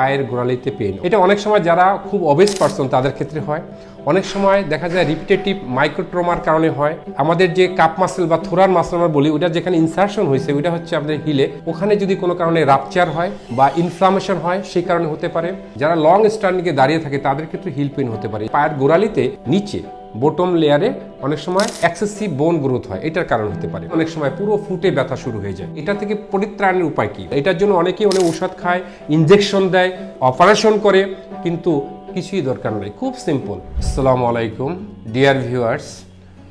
পায়ের গোড়ালিতে পেন। এটা অনেক সময় যারা খুব অবেস পার্সন তাদের ক্ষেত্রে হয়। অনেক সময় দেখা যায় রিপিটেটিভ মাইক্রোট্রোমার কারণে হয়। আমাদের যে কাপ মাসেল বা থোরার মাসেল আমরা বলি ওটা যেখানে ইনসার্শন হয়েছে, ওইটা হচ্ছে আমাদের হিলে ওখানে যদি কোনো কারণে রাপচার হয় বা ইনফ্লামেশন হয়, সেই কারণে হতে পারে। যারা লং স্ট্যান্ডিংয়ে দাঁড়িয়ে থাকে, তাদের ক্ষেত্রে হিল পেন হতে পারে। পায়ের গোড়ালিতে, নিচে বটম লেয়ারে অনেক সময় এক্সেসিভ বোন গ্রোথ হয়। এটার কারণ হতে পারে। অনেক সময় পুরো ফুটে ব্যথা শুরু হয়ে যায়। এটা থেকে পরিত্রাণের উপায় কি? এটার জন্য অনেকেই অনেক ঔষধ খায় ইনজেকশন দেয় অপারেশন করে, কিন্তু কিছুই দরকার নেই। খুব সিম্পল আসসালামু আলাইকুম। ডিয়ার ভিউয়ার্স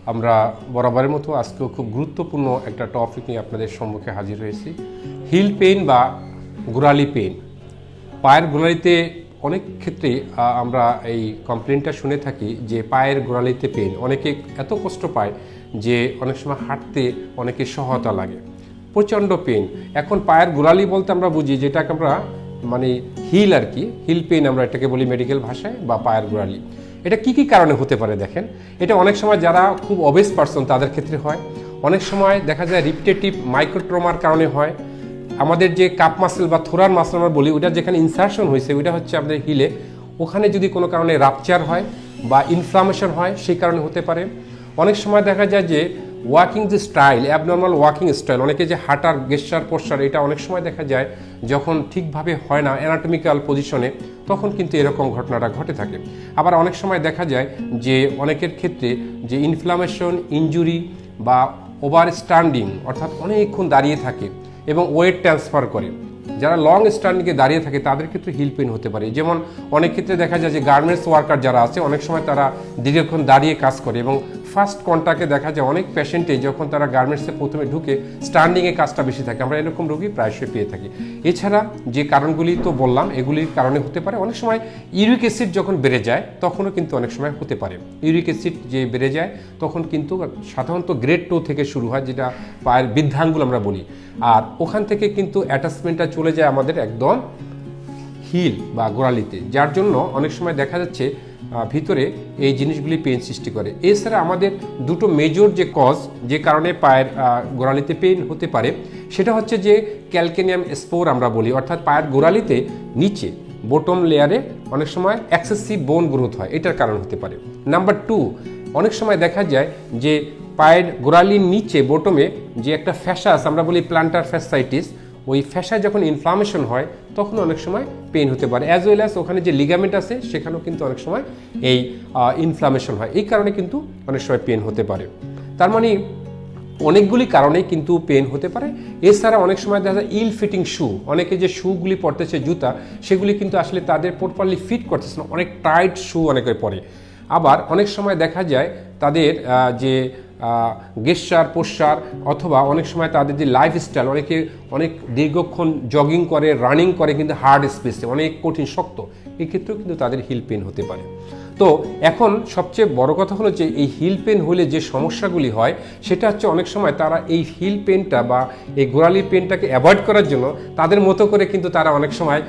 আমরা বরাবরের মতো আজকেও খুব গুরুত্বপূর্ণ একটা টপিক নিয়ে আপনাদের সম্মুখে হাজির হয়েছি। হিল পেইন বা গোড়ালি পেইন পায়ের গোড়ালিতে অনেক ক্ষেত্রেই আহ, আমরা এই কমপ্লেনটা শুনে থাকি যে পায়ের গোড়ালিতে পেন অনেকে এত কষ্ট পায় যে অনেক সময় হাঁটতে অনেকে সহায়তা লাগে। প্রচণ্ড পেন এখন পায়ের গোড়ালি বলতে আমরা বুঝি যেটাকে আমরা মানে হিল আর কি হিল পেন আমরা এটাকে বলি মেডিকেল ভাষায় বা পায়ের গোড়ালি। এটা কি কি কারণে হতে পারে দেখেন? এটা অনেক সময় যারা খুব অবেস পার্সন তাদের ক্ষেত্রে হয়। অনেক সময় দেখা যায় রিপিটেটিভ মাইক্রোট্রমার কারণে হয়। আমাদের যে কাপ মাসেল বা থোরার মাসেল আমরা বলি ওটা যেখানে ইনসার্শন হয়েছে, ওইটা হচ্ছে আমাদের হিলে ওখানে যদি কোনো কারণে রাপচার হয় বা ইনফ্লামেশন হয়, সেই কারণে হতে পারে। অনেক সময় দেখা যায় যে ওয়াকিং যে স্টাইল অ্যাবনর্মাল ওয়াকিং স্টাইল অনেকে যে হাঁটার গেস্টার পোস্টার এটা অনেক সময় দেখা যায় যখন ঠিকভাবে হয় না অ্যানাটমিক্যাল পজিশনে তখন কিন্তু এরকম ঘটনাটা ঘটে থাকে। আবার অনেক সময় দেখা যায় যে অনেকের ক্ষেত্রে যে ইনফ্লামেশন ইনজুরি বা ওভার স্ট্যান্ডিং অর্থাৎ অনেকক্ষণ দাঁড়িয়ে থাকে এবং ওয়েট ট্রান্সফার করে। যারা লং স্ট্যান্ডিংয়ে দাঁড়িয়ে থাকে, তাদের ক্ষেত্রে হিল পেন হতে পারে। যেমন অনেক ক্ষেত্রে দেখা যায় যে গার্মেন্টস ওয়ার্কার যারা আছে, অনেক সময় তারা দীর্ঘক্ষণ দাঁড়িয়ে কাজ করে এবং ফার্স্ট কন্টাক্টে দেখা যায় অনেক পেশেন্টে যখন তারা গার্মেন্টসে প্রথমে ঢুকে স্ট্যান্ডিংয়ে কাজটা বেশি থাকে। আমরা এরকম রোগী প্রায়শই পেয়ে থাকি। এছাড়া যে কারণগুলি তো বললাম, এগুলির কারণে হতে পারে অনেক সময় ইউরিক অ্যাসিড যখন বেড়ে যায়, তখনও কিন্তু অনেক সময় হতে পারে। ইউরিক অ্যাসিড যে বেড়ে যায়, তখন কিন্তু সাধারণত গ্রেড টু থেকে শুরু হয়, যেটা পায়ের বৃদ্ধাঙ্গুল আমরা বলি। আর ওখান থেকে কিন্তু অ্যাটাচমেন্টটা চলে যায় আমাদের একদম হিল বা গোড়ালিতে। যার জন্য অনেক সময় দেখা যাচ্ছে ভিতরে এই জিনিসগুলি পেন সৃষ্টি করে। এছাড়া আমাদের দুটো মেজর যে কজ যে কারণে পায়ের গোড়ালিতে পেন হতে পারে, সেটা হচ্ছে যে ক্যালকেনিয়াম স্পোর আমরা বলি, অর্থাৎ পায়ের গোড়ালিতে নিচে বটম লেয়ারে অনেক সময় অ্যাক্সেসিভ বোন গ্রোথ হয়, এটার কারণ হতে পারে। নাম্বার টু অনেক সময় দেখা যায় যে পায়ের গোড়ালির নিচে বটমে যে একটা ফ্যাসাস আমরা বলি প্লান্টার ফ্যাসাইটিস ওই ফ্যাসায় যখন ইনফ্লামেশন হয়, তখন অনেক সময় পেন হতে পারে। অ্যাজ ওয়েল অ্যাজ ওখানে যে লিগামেন্ট আছে, সেখানেও কিন্তু অনেক সময় এই ইনফ্লামেশন হয়। এই কারণে কিন্তু অনেক সময় পেন হতে পারে। তার মানে অনেকগুলি কারণেই কিন্তু পেন হতে পারে। এছাড়া অনেক সময় দেখা যায় ইল ফিটিং শু অনেকে যে শুগুলি পরতেছে, জুতা, সেগুলি কিন্তু আসলে তাদের প্রপারলি ফিট করতেছে না। অনেক টাইট শু অনেকে পরে। আবার অনেক সময় দেখা যায় তাদের যে গেসার পোস্টার অথবা অনেক সময় তাদের যে লাইফস্টাইল অনেকে অনেক দীর্ঘক্ষণ জগিং করে রানিং করে, কিন্তু হার্ড স্পেসে অনেক কঠিন, শক্ত। এক্ষেত্রেও কিন্তু তাদের হিল পেন হতে পারে। তো এখন সবচেয়ে বড় কথা হলো যে এই হিল পেন হলে যে সমস্যাগুলি হয়, সেটা হচ্ছে অনেক সময় তারা এই হিল পেনটা বা এই গোড়ালি পেনটাকে অ্যাভয়েড করার জন্য তাদের মতো করে কিন্তু তারা অনেক সময়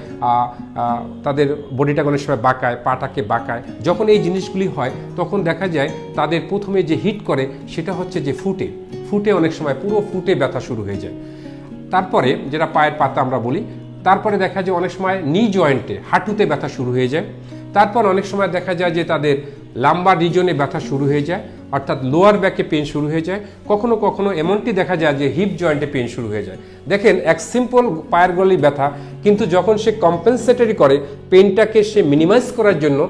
তাদের বডিটাকে অনেক সময় বাঁকায়, পাটাকে বাঁকায়। যখন এই জিনিসগুলি হয়, তখন দেখা যায় তাদের প্রথমে যে হিট করে, সেটা হচ্ছে যে ফুটে। ফুটে অনেক সময় পুরো ফুটে ব্যথা শুরু হয়ে যায়। তারপরে যেটা পায়ের পাতা আমরা বলি, তারপরে দেখা যায় অনেক সময় নি জয়েন্টে হাঁটুতে ব্যথা শুরু হয়ে যায়। তারপর অনেক সময় দেখা যায় যে তাদের লাম্বার রিজনে ব্যথা শুরু হয়ে যায়, অর্থাৎ লোয়ার ব্যাকে পেন শুরু হয়ে যায়। কখনো কখনো এমনটি দেখা যায় যে হিপ জয়েন্টে পেন শুরু হয়ে যায়। দেখেন, এক সিম্পল পায়ের গলি ব্যথা, কিন্তু যখন সে কম্পেনসেটরি করে পেনটাকে সে মিনিমাইজ করার জন্য,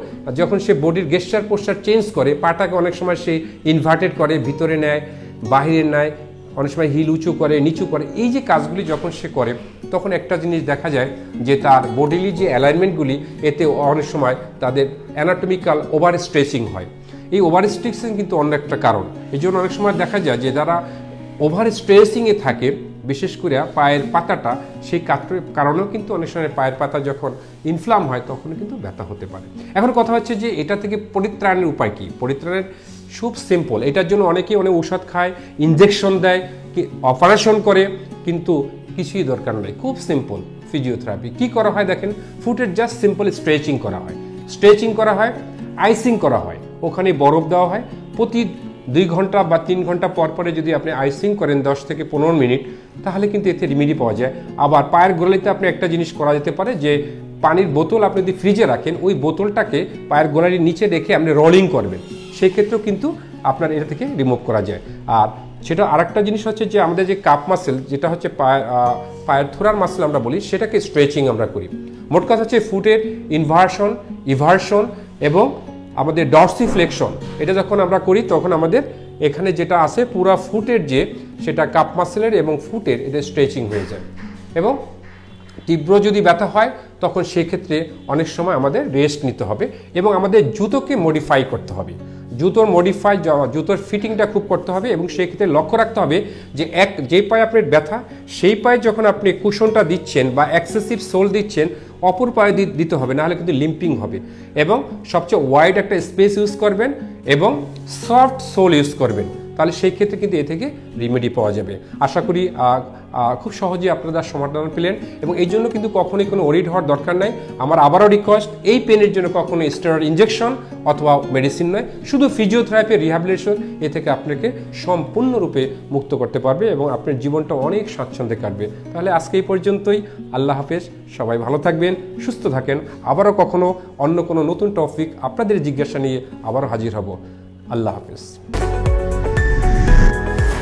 যখন সে বডির গেস্টার পোস্টার চেঞ্জ করে, পাটাকে অনেক সময় সে ইনভার্টেড করে, ভিতরে নেয়, বাহিরে নেয় অনেক সময় হিল উঁচু করে, নিচু করে, এই যে কাজগুলি যখন সে করে, তখন একটা জিনিস দেখা যায় যে তার বডিলি যে অ্যালাইনমেন্টগুলি এতে অনেক সময় তাদের অ্যানাটমিক্যাল ওভার স্ট্রেচিং হয়। এই ওভার স্ট্রেচিং কিন্তু অন্য একটা কারণ। এই জন্য অনেক সময় দেখা যায় যে যারা ওভার স্ট্রেচিংয়ে থাকে, বিশেষ করে পায়ের পাতাটা, সেই কাত- কারণেও কিন্তু অনেক সময় পায়ের পাতা যখন ইনফ্লাম হয়, তখন কিন্তু ব্যথা হতে পারে। এখন কথা হচ্ছে যে এটা থেকে পরিত্রাণের উপায় কী? পরিত্রাণের খুব সিম্পল এটার জন্য অনেকেই অনেক ঔষধ খায় ইনজেকশন দেয়, কি অপারেশন করে, কিন্তু কিছুই দরকার নেই। খুব সিম্পল ফিজিওথেরাপি কি করা হয় দেখেন ফুটের জাস্ট সিম্পল স্ট্রেচিং করা হয়। স্ট্রেচিং করা হয় আইসিং করা হয়। ওখানে বরফ দেওয়া হয়। প্রতি দুই ঘণ্টা বা তিন ঘণ্টা পর পরে যদি আপনি আইসিং করেন দশ থেকে পনেরো মিনিট, তাহলে কিন্তু এতে রিমিডি পাওয়া যায়। আবার পায়ের গোড়ালিতে আপনি একটা জিনিস করা যেতে পারে যে, পানির বোতল আপনি যদি ফ্রিজে রাখেন, ওই বোতলটাকে পায়ের গোড়ালির নিচে রেখে আপনি রোলিং করবেন। সেই ক্ষেত্রেও কিন্তু আপনার এটা থেকে রিমুভ করা যায়। আর সেটা আরেকটা জিনিস হচ্ছে যে আমাদের যে কাপ মাসেল যেটা হচ্ছে আহ, পায়ের থোড়ার মাসেল আমরা বলি সেটাকে স্ট্রেচিং আমরা করি। মোট কথা হচ্ছে ফুটের ইনভার্সন ইভার্সন এবং আমাদের ডর্সিফ্লেকশন এটা যখন আমরা করি তখন আমাদের এখানে যেটা আছে পুরা ফুটের যে সেটা কাপ মাসেলের এবং ফুটের এটা স্ট্রেচিং হয়ে যায়। এবং তীব্র যদি ব্যথা হয় তখন সেক্ষেত্রে অনেক সময় আমাদের রেস্ট নিতে হবে এবং আমাদের জুতোকে মডিফাই করতে হবে। জুতোর মডিফাই জুতোর ফিটিংটা খুব করতে হবে এবং সেই ক্ষেত্রে লক্ষ্য রাখতে হবে যে এক যে পায়ে আপনার ব্যথা, সেই পায়ে যখন আপনি কুশনটা দিচ্ছেন বা অ্যাক্সেসিভ সোল দিচ্ছেন, অপর পায়ে দিতে হবে, নাহলে কিন্তু লিম্পিং হবে। এবং সবচেয়ে ওয়াইড একটা স্পেস ইউজ করবেন এবং সফট সোল ইউজ করবেন। তাহলে সেই ক্ষেত্রে কিন্তু এ থেকে রিমেডি পাওয়া যাবে। আশা করি খুব সহজে আপনারা সমাধান পেলেন এবং এই জন্য কিন্তু কখনোই কোনো ওরিড হওয়ার দরকার নাই। আমার আবারও রিকোয়েস্ট এই পেনের জন্য কখনো স্টেরয়েড ইনজেকশন অথবা মেডিসিন নয়, শুধু ফিজিওথেরাপি রিহ্যাবিলিটেশন এ থেকে আপনাকে সম্পূর্ণরূপে মুক্ত করতে পারবে এবং আপনার জীবনটা অনেক স্বাচ্ছন্দ্যে কাটবে। তাহলে আজকে এই পর্যন্তই। আল্লাহ হাফেজ। সবাই ভালো থাকবেন, সুস্থ থাকেন। আবারও কখনো অন্য কোনো নতুন টপিক আপনাদের জিজ্ঞাসা নিয়ে আবারও হাজির হব। আল্লাহ হাফেজ।